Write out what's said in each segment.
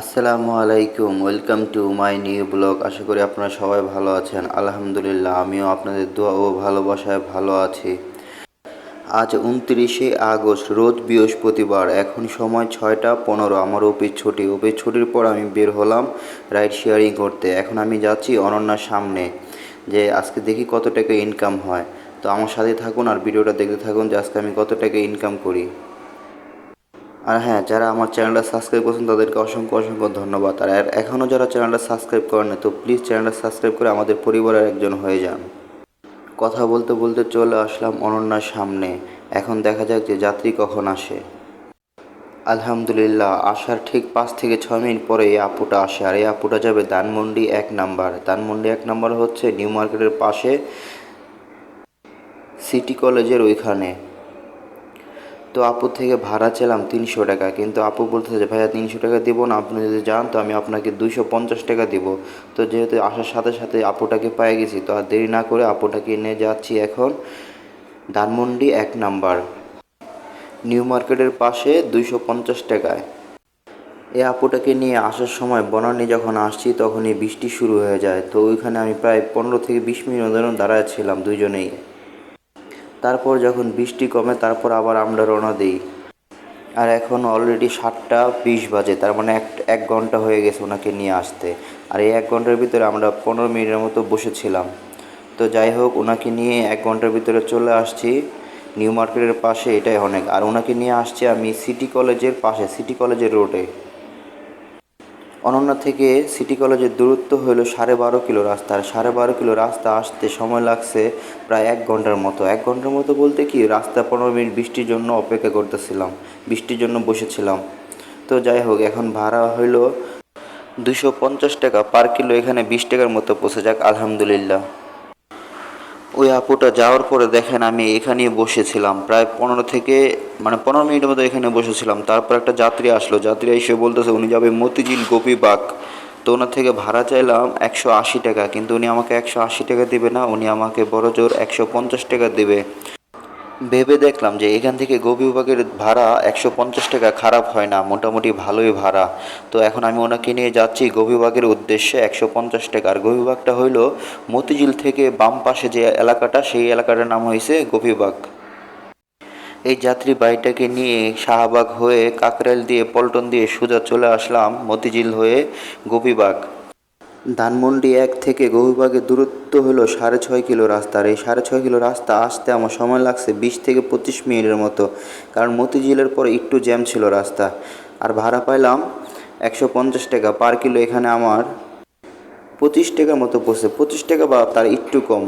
আসসালামু আলাইকুম, welcome to my new blog. আশা করি আপনারা সবাই ভালো আছেন। আলহামদুলিল্লাহ, আমিও আপনাদের দোয়া ও ভালোবাসায় ভালো আছি। আজ উনত্রিশে আগস্ট, রোজ বৃহস্পতিবার। এখন সময় ছয়টা পনেরো। আমার অফিস ছুটি। অফিস ছুটির পর আমি বের হলাম রাইড শেয়ারিং করতে। এখন আমি যাচ্ছি অনন্যার সামনে, যে আজকে দেখি কত টাকা ইনকাম হয়। তো আমার সাথে থাকুন আর ভিডিওটা দেখতে থাকুন যে আজকে আমি কত টাকা ইনকাম করি। আর হ্যাঁ যারা আমার চ্যানেলটা সাবস্ক্রাইব করছেন তাদেরকে অসংখ্য অসংখ্য ধন্যবাদ। আর এখনও যারা চ্যানেলটা সাবস্ক্রাইব করেন না, তো প্লিজ চ্যানেলটা সাবস্ক্রাইব করে আমাদের পরিবারের একজন হয়ে যান। কথা বলতে বলতে চলে আসলাম অনন্যার সামনে। এখন দেখা যাক যে যাত্রী কখন আসে। আলহামদুলিল্লাহ আসার ঠিক পাঁচ থেকে ছয় মিনিট পরে এই আপুটা আসে। আর এই আপুটা যাবে ধানমন্ডি এক নাম্বার। ধানমন্ডি এক নাম্বার হচ্ছে নিউ মার্কেটের পাশে সিটি কলেজের ওইখানে। তো আপু থেকে ভাড়া চাইলাম তিনশো টাকা। কিন্তু আপু বলতেছে ভাইয়া, তিনশো টাকা দিব না, আপনি যদি যান, তো আমি আপনাকে দুইশো পঞ্চাশ টাকা দিব। তো যেহেতু আসার সাথে সাথে আপুটাকে পেয়ে গেছি, তো আর দেরি না করে আপুটাকে নিয়ে যাচ্ছি এখন ধানমন্ডি এক নাম্বার, নিউ মার্কেটের পাশে দুইশো পঞ্চাশ টাকায়। এই আপুটাকে নিয়ে আসার সময় বনানি যখন আসছি, তখনই বৃষ্টি শুরু হয়ে যায়। তো ওইখানে আমি প্রায় পনেরো থেকে বিশ মিনিট ধরে দাঁড়ায় ছিলাম দুইজনেই। তারপর যখন বৃষ্টি কমে, তারপর আবার আমরা রওনা দিই। আর এখন অলরেডি সাতটা বিশ বাজে, তার মানে এক এক ঘণ্টা হয়ে গেছে ওনাকে নিয়ে আসতে। আর এই এক ঘণ্টার ভিতরে আমরা পনেরো মিনিটের মতো বসেছিলাম। তো যাই হোক, ওনাকে নিয়ে এক ঘণ্টার ভিতরে চলে আসছি। নিউ মার্কেটের পাশে এটাই অনেক। আর ওনাকে নিয়ে আসছি আমি সিটি কলেজের পাশে সিটি কলেজের রোডে অনন্যা থেকে সিটি কলেজের দূরত্ব হলো সাড়ে বারো কিলো রাস্তা। আর সাড়ে বারো কিলো রাস্তা আসতে সময় লাগছে প্রায় এক ঘণ্টার মতো। এক ঘণ্টার মতো বলতে কি রাস্তা পনেরো মিনিট বৃষ্টির জন্য অপেক্ষা করতেছিলাম, বৃষ্টির জন্য বসেছিলাম। তো যাই হোক, এখন ভাড়া হইল দুশো পঞ্চাশ টাকা। পার কিলো এখানে বিশ টাকার মতো পৌঁছে যাক, আলহামদুলিল্লাহ। ওই আপুটা যাওয়ার পরে দেখেন আমি এখানে বসেছিলাম। প্রায় পনেরো থেকে মানে পনেরো মিনিটের মতো এখানে বসেছিলাম। তারপর একটা যাত্রী আসলো। যাত্রী এসে বলতেছে, উনি যাবে মতিঝিল গোপীবাগ তো ওনার থেকে ভাড়া চাইলাম একশো আশি টাকা, কিন্তু উনি আমাকে একশো আশি টাকা দেবে না, উনি আমাকে বড় জোর একশো পঞ্চাশ টাকা দেবে। ভেবে দেখলাম যে এখান থেকে গোপীবাগের ভাড়া একশো পঞ্চাশ টাকা খারাপ হয় না, মোটামুটি ভালোই ভাড়া। তো এখন আমি ওনাকে নিয়ে যাচ্ছি গোপীবাগের উদ্দেশ্যে একশো পঞ্চাশ টাকা। আর গোপীবাগটা হইল মতিঝিল থেকে বাম পাশে যে এলাকাটা, সেই এলাকাটার নাম হয়েছে গোপীবাগ এই যাত্রী বাড়িটাকে নিয়ে শাহবাগ হয়ে কাকরাইল দিয়ে পল্টন দিয়ে সোজা চলে আসলাম মতিঝিল হয়ে গোপীবাগ ধানমন্ডি এক থেকে গভীরবাগের দূরত্ব হলো সাড়ে ছয় কিলো রাস্তা। আর এই সাড়ে ছয় কিলো রাস্তা আসতে আমার সময় লাগছে বিশ থেকে পঁচিশ মিনিটের মতো, কারণ মতিঝিলের পরে একটু জ্যাম ছিল রাস্তা। আর ভাড়া পাইলাম একশো পঞ্চাশ টাকা পার কিলো, এখানে আমার পঁচিশ টাকার মতো পড়ছে। পঁচিশ টাকা বা তার একটু কম।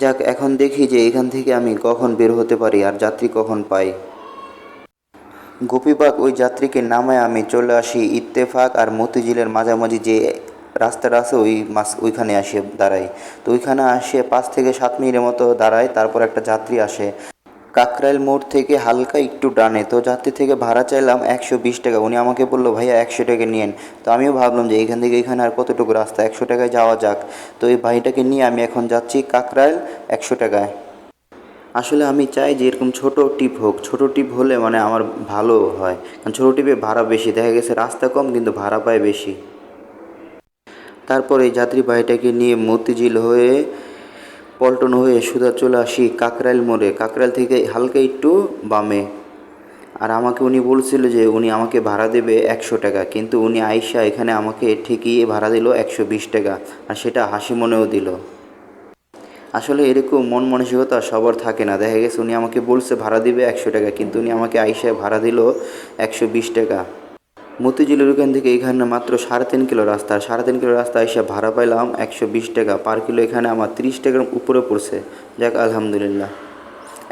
যাক, এখন দেখি যে এখান থেকে আমি কখন বের হতে পারি আর যাত্রী কখন পাই। গোপীবাগ ওই যাত্রীকে নামায় আমি চলে আসি ইত্তেফাক আর মতিঝিলের মাঝামাঝি যে রাস্তাটা আছে ওই মাস, ওইখানে আসে দাঁড়াই তো ওইখানে আসে পাঁচ থেকে সাত মিনিটের মতো দাঁড়ায়, তারপর একটা যাত্রী আসে। কাকরাইল মোড় থেকে হালকা একটু ডানে, তো যাত্রী থেকে ভাড়া চাইলাম একশো বিশ টাকা। উনি আমাকে বলল, ভাইয়া, একশো টাকা নিয়েন। তো আমিও ভাবলাম যে এখান থেকে এখানে আর কতটুকু রাস্তা, একশো টাকায় যাওয়া যাক। তো এই ভাইটাকে নিয়ে আমি এখন যাচ্ছি কাকরাইল একশো টাকায়। আসলে আমি চাই যে এরকম ছোট টিপ হোক। ছোট টিপ হলে মানে আমার ভালো হয়। কারণ ছোটো টিপে ভাড়া বেশি। দেখা গেছে রাস্তা কম, কিন্তু ভাড়া পায় বেশি। তারপর এই যাত্রী বাড়িটাকে নিয়ে মতিঝিল হয়ে পল্টন হয়ে সুদা চলে আসি কাকরাইল মোড়ে। কাকরাইল থেকে হালকা একটু বামে। আর আমাকে উনি বলছিল যে উনি আমাকে ভাড়া দেবে একশো টাকা। কিন্তু উনি আইসা এখানে আমাকে ঠিকই ভাড়া দিল একশো বিশ টাকা। আর সেটা হাসি মনেও দিল। আসলে এরকম মন মানসিকতা সবার থাকে না। দেখা গেছে উনি আমাকে বলছে ভাড়া দিবে একশো টাকা। কিন্তু উনি আমাকে আইসা ভাড়া দিল একশো বিশ টাকা। মতিঝিলের ওখান থেকে এখানে মাত্র সাড়ে তিন কিলো রাস্তা। সাড়ে তিন কিলো রাস্তা এসে ভাড়া পাইলাম একশো বিশ টাকা। পার কিলো এখানে আমার তিরিশ টাকার উপরে পড়ছে। যাক, আলহামদুলিল্লাহ।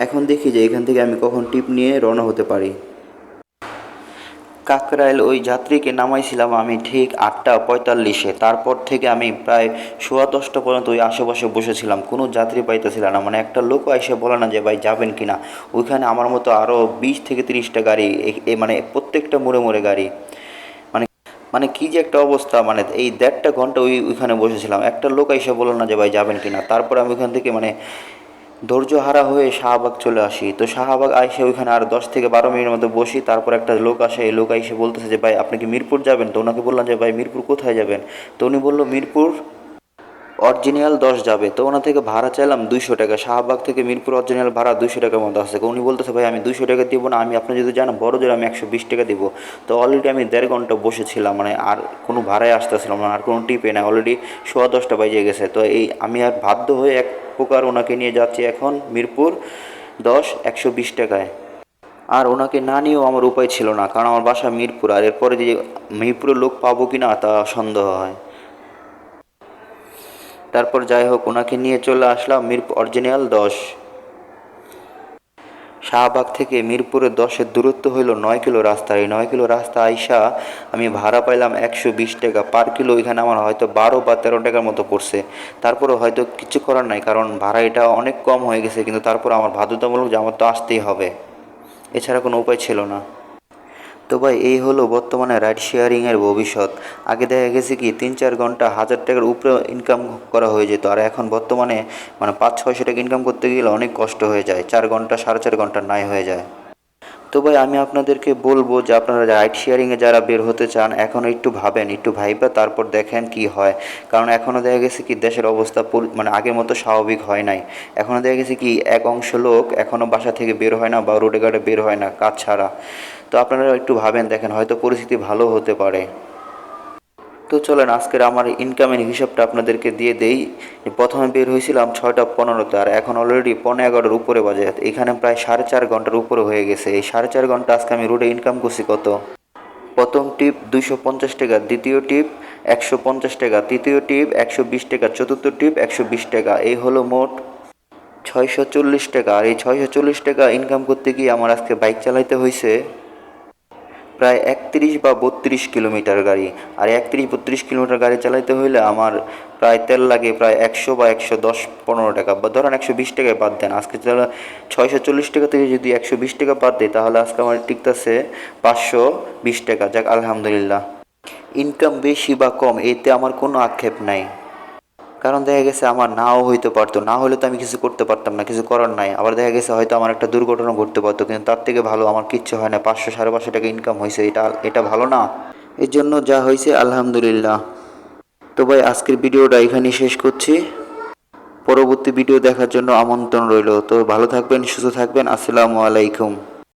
এখন দেখি যে এখান থেকে আমি কখন টিপ নিয়ে রওনা হতে পারি। কাকরাইল ওই যাত্রীকে নামাইছিলাম আমি ঠিক আটটা পঁয়তাল্লিশে। তারপর থেকে আমি প্রায় সোয়া দশটা পর্যন্ত ওই আশেপাশে বসেছিলাম। কোনো যাত্রী পাইতেছিলাম না। মানে একটা লোকও এসে বলে না যে, ভাই, যাবেন কি না ওইখানে আমার মতো আরও বিশ থেকে তিরিশটা গাড়ি মানে প্রত্যেকটা মোড়ে মোড়ে গাড়ি। মানে কি যে একটা অবস্থা মানে এই দেড়টা ঘণ্টা ওই, ওইখানে বসেছিলাম। একটা লোক এসে বলল না যে ভাই যাবেন কি না তারপরে আমি ওইখান থেকে মানে ধৈর্য হারা হয়ে শাহবাগ চলে আসি। তো শাহবাগ আইসে ওইখানে আর দশ থেকে বারো মিনিটের মতো বসি। তারপর একটা লোক আসে, এই লোক এসে বলতেছে যে, ভাই, আপনি কি মিরপুর যাবেন? তো ওনাকে বললাম যে, ভাই, মিরপুর কোথায় যাবেন? তো উনি বলল, মিরপুর অরিজিনাল দশ যাবে। তো ওনা থেকে ভাড়া চাইলাম দুইশো টাকা। শাহবাগ থেকে মিরপুর অরিজিনাল ভাড়া দুইশো টাকার মতো আসছে উনি বলতেছে, ভাই, আমি দুইশো টাকা দিব না। আমি আপনি যদি জান বড় জোর আমি একশো বিশ টাকা দিব। তো অলরেডি আমি দেড় ঘণ্টা বসেছিলাম। মানে আর কোনো ভাড়ায় আসতেছিলাম না। আর কোনো টিপে না অলরেডি সোয়া দশটা বাজে গেছে। তো এই আমি আর বাধ্য হয়ে এক প্রকার ওনাকে নিয়ে যাচ্ছি এখন মিরপুর দশ একশো বিশ টাকায়। আর ওনাকে না নিয়েও আমার উপায় ছিল না। কারণ আমার বাসা মিরপুর। আর এরপরে যে মিরপুরের লোক পাবো কি না তা সন্দেহ হয়। তারপর যাই হোক, ওনাকে নিয়ে চলে আসলাম মিরপুর অরিজিনাল দশ। শাহবাগ থেকে মিরপুরের দশের দূরত্ব হইল নয় কিলো রাস্তা। এই নয় কিলো রাস্তা আইসা আমি ভাড়া পাইলাম একশো বিশ টাকা পার কিলো। এখানে আমার হয়তো বারো বা তেরো টাকার মতো পড়ছে। তারপরে হয়তো কিছু করার নাই, কারণ ভাড়া এটা অনেক কম হয়ে গেছে, কিন্তু তারপর আমার বাধ্যতামূলক যে আমার তো আসতেই হবে। এছাড়া কোনো উপায় ছিল না। তো ভাই, এই হলো বর্তমানে রাইড শেয়ারিংয়ের ভবিষ্যৎ। আগে দেখা গেছে কি তিন চার ঘণ্টা হাজার টাকার উপরে ইনকাম করা হয়ে যেত। আর এখন বর্তমানে মানে পাঁচ ছয়শো টাকা ইনকাম করতে গেলে অনেক কষ্ট হয়ে যায়। চার ঘণ্টা, সাড়ে চার ঘণ্টা নাই হয়ে যায়। তো ভাই, আমি আপনাদেরকে বলব যে আপনারা রাইড শেয়ারিংয়ে যারা বের হতে চান, এখন একটু ভাবেন, একটু ভাইবা, তারপর দেখেন কি হয়। কারণ এখনও দেখা গেছে কি, দেশের অবস্থা মানে আগের মতো স্বাভাবিক হয় নাই। এখনও দেখা গেছে কি, এক অংশ লোক এখনও বাসা থেকে বের হয় না বা রোডে ঘাটে বের হয় না, কাজ ছাড়া। তো আপনারা একটু ভাবেন, দেখেন হয়তো পরিস্থিতি ভালো হতে পারে। তো চলেন, আজকের আমার ইনকামের হিসাবটা আপনাদেরকে দিয়ে দেই। প্রথমে বের হয়েছিলাম ছয়টা পনেরোতে, আর এখন অলরেডি পনেরো এগারোর উপরে বাজে। এখানে প্রায় সাড়ে চার ঘণ্টার উপরে হয়ে গেছে। এই সাড়ে চার ঘণ্টা আজকে আমি রোডে ইনকাম করছি কত? প্রথম টিপ দুইশো পঞ্চাশ টাকা, দ্বিতীয় টিপ একশো পঞ্চাশ টাকা, তৃতীয় টিপ একশো বিশ টাকা, চতুর্থ টিপ একশো বিশ টাকা। এই হলো মোট ছয়শো চল্লিশ টাকা। আর এই ছয়শো চল্লিশ টাকা ইনকাম করতে গিয়ে আমার আজকে বাইক চালাইতে হয়েছে প্রায় একত্রিশ বা বত্রিশ কিলোমিটার গাড়ি। আর একত্রিশ, বত্রিশ কিলোমিটার গাড়ি চালাইতে হইলে আমার প্রায় তেল লাগে প্রায় একশো বা একশো দশ, পনেরো টাকা। বা ধরেন একশো বিশ টাকায় বাদ দেন। আজকে ছয়শো চল্লিশ টাকা থেকে যদি একশো বিশ টাকা বাদ দেয় তাহলে আজকে আমার টিকতেছে পাঁচশো বিশ টাকা। যাক, আলহামদুলিল্লাহ। ইনকাম বেশি বা কম, এতে আমার কোনো আক্ষেপ নাই। কারণ দেখা গেছে আমার নাও হইতে পারতো, না হলে তো আমি কিছু করতে পারতাম না, কিছু করার নাই। আবার দেখা গেছে হয়তো আমার একটা দুর্ঘটনা ঘটতে পারতো, কিন্তু তার থেকে ভালো আমার কিচ্ছু হয় না, পাঁচশো সাড়ে পাঁচশো টাকা ইনকাম হয়েছে এটা এটা ভালো না। এর জন্য যা হয়েছে আলহামদুলিল্লাহ। তো ভাই, আজকের ভিডিওটা এখানেই শেষ করছি। পরবর্তী ভিডিও দেখার জন্য আমন্ত্রণ রইল। তো ভালো থাকবেন, সুস্থ থাকবেন, আসসালামু আলাইকুম।